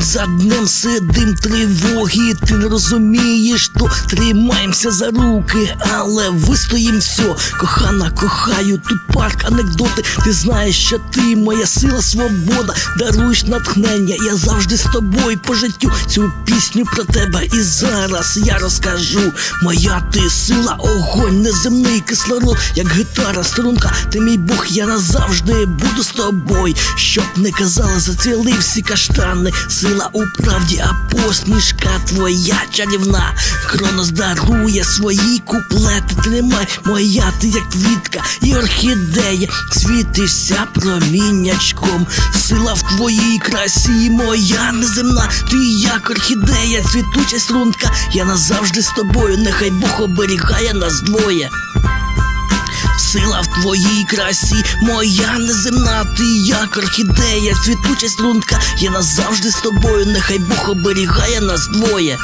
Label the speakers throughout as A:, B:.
A: за днем сидим тривоги. Ти не розумієш, то тримаємося за руки, але вистоїм все. Кохана, кохаю, тут парк, анекдоти. Ти знаєш, що ти моя сила, свобода, даруєш натхнення. Я завжди з тобою по життю. Цю пісню про тебе і зараз я розкажу. Моя ти сила, огонь, неземний кислород, як гітара, струнка, ти мій Бог, я назавжди буду з тобою. Щоб не казали, зацвіли всі каштани. Сила у правді, а посмішка твоя чарівна. Хронос дарує свої куплети. Тримай, моя, ти як квітка і орхідея. Світишся проміннячком. Сила в твоїй красі, моя неземна. Ти як орхідея, цвітуча струнка. Я назавжди з тобою, нехай Бог оберігає нас двоє. Сила в твоїй красі, моя неземна, ти як орхідея, цвітуча струнка, я назавжди з тобою, нехай Бог оберігає нас двоє.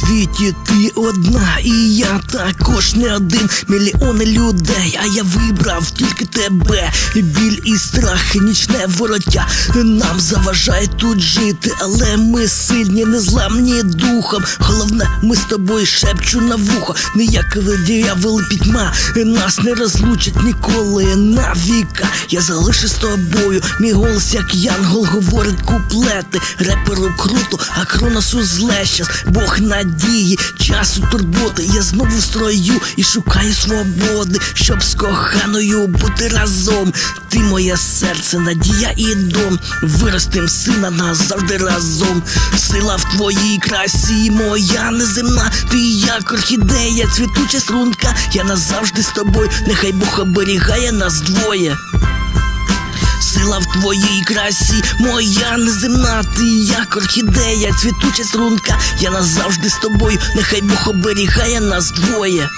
A: Світі ти одна, і я також не один. Мільйони людей, а я вибрав тільки тебе. Біль і страх, і нічне вороття нам заважає тут жити, але ми сильні, незламні духом. Головне, ми з тобою шепчу на вухо. Ніякові діяволи пітьма нас не розлучать ніколи на віка. Я залишу з тобою. Мій голос, як янгол, говорить куплети. Реперу круто, а кроносу зле щас. Бог надії, часу турботи. Я знову в строю і шукаю свободи, щоб з коханою бути разом. Ти моє серце, надія і дом. Виростим сина назавжди разом. Сила в твоїй красі, моя неземна. Ти як орхідея, цвітуча струнка. Я назавжди з тобою, нехай Бог оберігає нас двоє. Сила в твоїй красі, моя неземна, ти як орхідея, цвітуча струнка. Я назавжди з тобою, нехай Бог оберігає нас двоє.